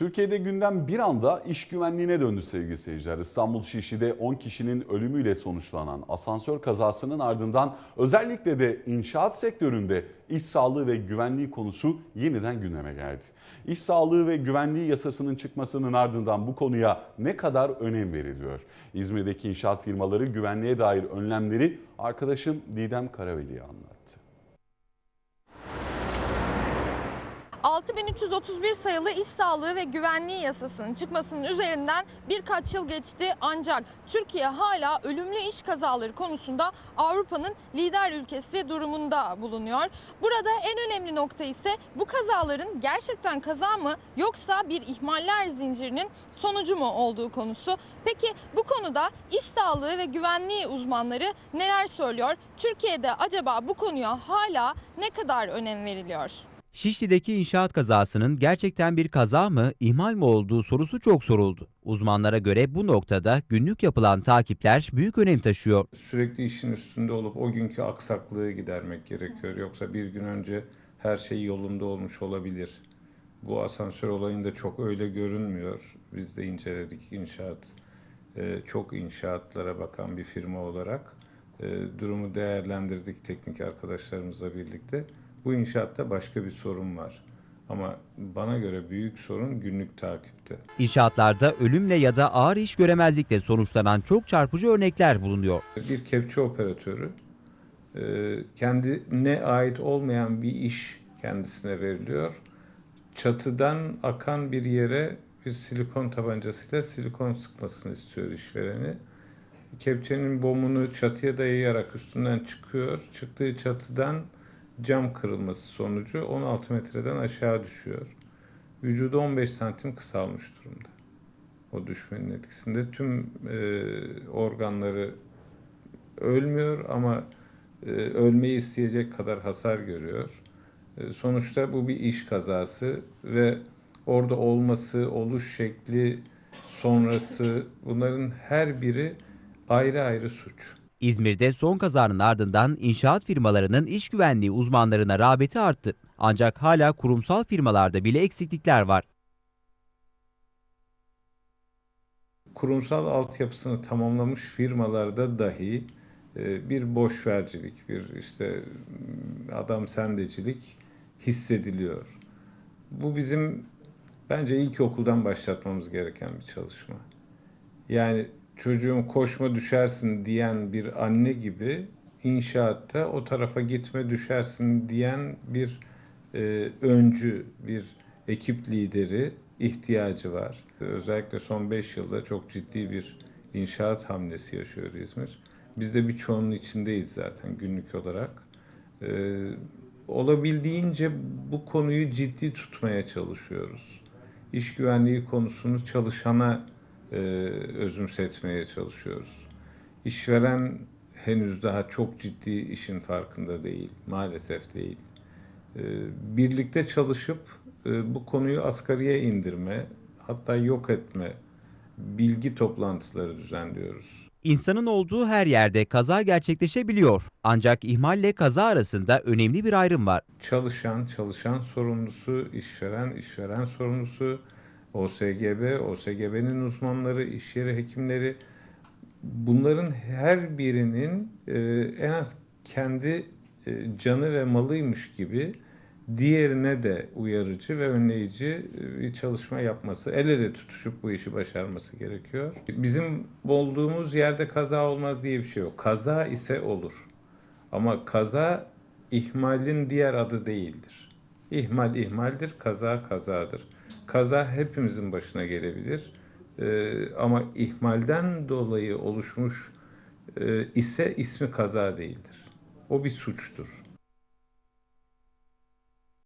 Türkiye'de gündem bir anda iş güvenliğine döndü sevgili seyirciler. İstanbul Şişli'de 10 kişinin ölümüyle sonuçlanan asansör kazasının ardından özellikle de inşaat sektöründe iş sağlığı ve güvenliği konusu yeniden gündeme geldi. İş sağlığı ve güvenliği yasasının çıkmasının ardından bu konuya ne kadar önem veriliyor? İzmir'deki inşaat firmaları güvenliğe dair önlemleri arkadaşım Didem Karaveli'ye anlattı. 6331 sayılı İş Sağlığı ve Güvenliği Yasası'nın çıkmasının üzerinden birkaç yıl geçti ancak Türkiye hala ölümlü iş kazaları konusunda Avrupa'nın lider ülkesi durumunda bulunuyor. Burada en önemli nokta ise bu kazaların gerçekten kaza mı yoksa bir ihmaller zincirinin sonucu mu olduğu konusu. Peki bu konuda iş sağlığı ve güvenliği uzmanları neler söylüyor? Türkiye'de acaba bu konuya hala ne kadar önem veriliyor? Şişli'deki inşaat kazasının gerçekten bir kaza mı, ihmal mi olduğu sorusu çok soruldu. Uzmanlara göre bu noktada günlük yapılan takipler büyük önem taşıyor. Sürekli işin üstünde olup o günkü aksaklığı gidermek gerekiyor. Yoksa bir gün önce her şey yolunda olmuş olabilir. Bu asansör olayında çok öyle görünmüyor. Biz de inceledik inşaat, e, çok inşaatlara bakan bir firma olarak. E, Durumu değerlendirdik teknik arkadaşlarımızla birlikte. Bu inşaatta başka bir sorun var. Ama bana göre büyük sorun günlük takipte. İnşaatlarda ölümle ya da ağır iş göremezlikle sonuçlanan çok çarpıcı örnekler bulunuyor. bir kepçe operatörü e, kendine ait olmayan bir iş kendisine veriliyor. Çatıdan akan bir yere bir silikon tabancasıyla silikon sıkmasını istiyor işvereni. Kepçenin bomunu çatıya dayayarak üstünden çıkıyor. Çıktığı çatıdan cam kırılması sonucu 16 metreden aşağı düşüyor. Vücudu 15 santim kısalmış durumda. O düşmenin etkisinde tüm e, organları ölmüyor ama e, ölmeyi isteyecek kadar hasar görüyor. E, sonuçta bu bir iş kazası ve orada olması, oluş şekli, sonrası bunların her biri ayrı ayrı suç. İzmir'de son kazanın ardından inşaat firmalarının iş güvenliği uzmanlarına rağbeti arttı. Ancak hala kurumsal firmalarda bile eksiklikler var. kurumsal altyapısını tamamlamış firmalarda dahi e, bir boşvercilik, bir işte adam sendecilik hissediliyor. Bu bizim bence ilkokuldan başlatmamız gereken bir çalışma. Yani çocuğum koşma düşersin diyen bir anne gibi inşaatta o tarafa gitme düşersin diyen bir e, öncü, bir ekip lideri ihtiyacı var. Özellikle son 5 yılda çok ciddi bir inşaat hamlesi yaşıyor İzmir. Biz de birçoğunun içindeyiz zaten günlük olarak. Ee, olabildiğince bu konuyu ciddi tutmaya çalışıyoruz. İş güvenliği konusunu çalışana e, özümsetmeye çalışıyoruz. İşveren henüz daha çok ciddi işin farkında değil, maalesef değil. Ee, birlikte çalışıp e, bu konuyu asgariye indirme, hatta yok etme bilgi toplantıları düzenliyoruz. İnsanın olduğu her yerde kaza gerçekleşebiliyor. Ancak ihmalle kaza arasında önemli bir ayrım var. Çalışan, çalışan sorumlusu, işveren, işveren sorumlusu, OSGB, OSGB'nin uzmanları, iş yeri hekimleri bunların her birinin e, en az kendi e, canı ve malıymış gibi diğerine de uyarıcı ve önleyici e, bir çalışma yapması, el ele tutuşup bu işi başarması gerekiyor. Bizim olduğumuz yerde kaza olmaz diye bir şey yok. Kaza ise olur. Ama kaza ihmalin diğer adı değildir. İhmal ihmaldir, kaza kazadır. Kaza hepimizin başına gelebilir. Ee, ama ihmalden dolayı oluşmuş e, ise ismi kaza değildir. O bir suçtur.